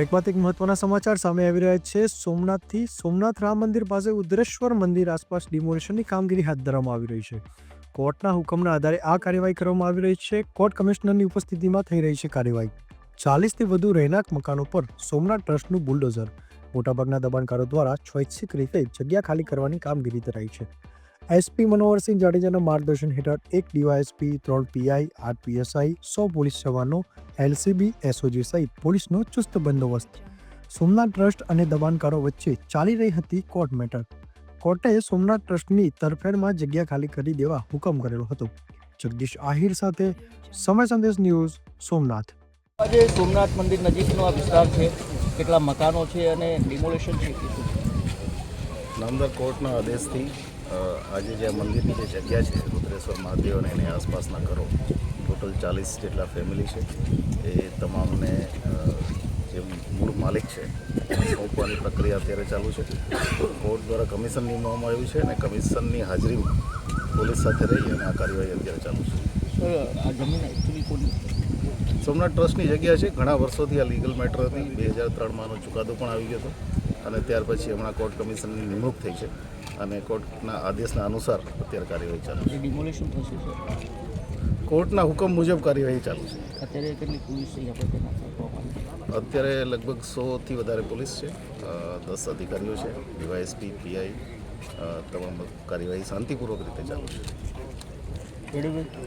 એક મહત્વના સમાચાર સામે આવી રહ્યા છે. સોમનાથથી સોમનાથ રામ મંદિર પાસે ઉદ્રેશ્વર મંદિર આસપાસ ડિમોલિશનની કામગીરી હાથ ધરવામાં આવી રહી છે. કોર્ટના હુકમના આધારે આ કાર્યવાહી કરવામાં આવી રહી છે. કોર્ટ કમિશનરની ઉપસ્થિતિમાં થઈ રહી છે કાર્યવાહી. ચાલીસથી વધુ રહેણાંક મકાનો પર સોમનાથ ટ્રસ્ટનું બુલડોઝર. મોટાભાગના દબાણકારો દ્વારા સ્વૈચ્છિક રીતે જગ્યા ખાલી કરવાની કામગીરી ધરાઈ છે. એસપી મનોહરસિંહ જાડેજાના માર્ગદર્શન હેઠળ એક ડીવાયએસપી ત્રણ પીઆઈ આઠ પીએસઆઈ સો પોલીસ જવાનો એલસીબી એસઓજી સહિત પોલીસનો ચુસ્ત બંદોબસ્ત. સોમનાથ ટ્રસ્ટ અને દબાણકારો વચ્ચે ચાલી રહી હતી કોર્ટ મેટર. કોર્ટે સોમનાથ ટ્રસ્ટની તરફેણમાં જગ્યા ખાલી કરી દેવા હુકમ કરેલો હતો. જગદીશ આહિર સાથે સમય સંદેશ ન્યૂઝ સોમનાથ. આજે સોમનાથ મંદિર નજીકનો આ વિસ્તાર છે. કેટલા મકાનો છે અને ડિમોલેશન છે? નામદાર કોર્ટના આદેશથી આજે જે મંદિરની જે જગ્યા છે રુદ્રેશ્વર મહાદેવ અને એની આસપાસના ઘરો ટોટલ ચાલીસ જેટલા ફેમિલી છે. એ તમામને જે મૂળ માલિક છે સોંપવાની પ્રક્રિયા અત્યારે ચાલુ છે. કોર્ટ દ્વારા કમિશન નિમવામાં આવ્યું છે અને કમિશનની હાજરીમાં પોલીસ સાથે રહી અને આ કાર્યવાહી અત્યારે ચાલુ છે. સોમનાથ ટ્રસ્ટની જગ્યા છે. ઘણા વર્ષોથી આ લીગલ મેટર હતી. બે હજાર ત્રણમાંનો ચુકાદો પણ આવી ગયો હતો. અને ત્યાર પછી હમણાં કોર્ટ કમિશનની નિમણૂક થઈ છે અને કોર્ટના આદેશના અનુસાર અત્યારે કાર્યવાહી ચાલુ છે. ડિમોલેશન થશે સર? કોર્ટના હુકમ મુજબ કાર્યવાહી ચાલુ છે. અત્યારે કેટલી પોલીસ છે? અત્યારે લગભગ સોથી વધારે પોલીસ છે દસ અધિકારીઓ છે ડીવાયએસપી પીઆઈ તમામ કાર્યવાહી શાંતિપૂર્વક રીતે ચાલુ છે.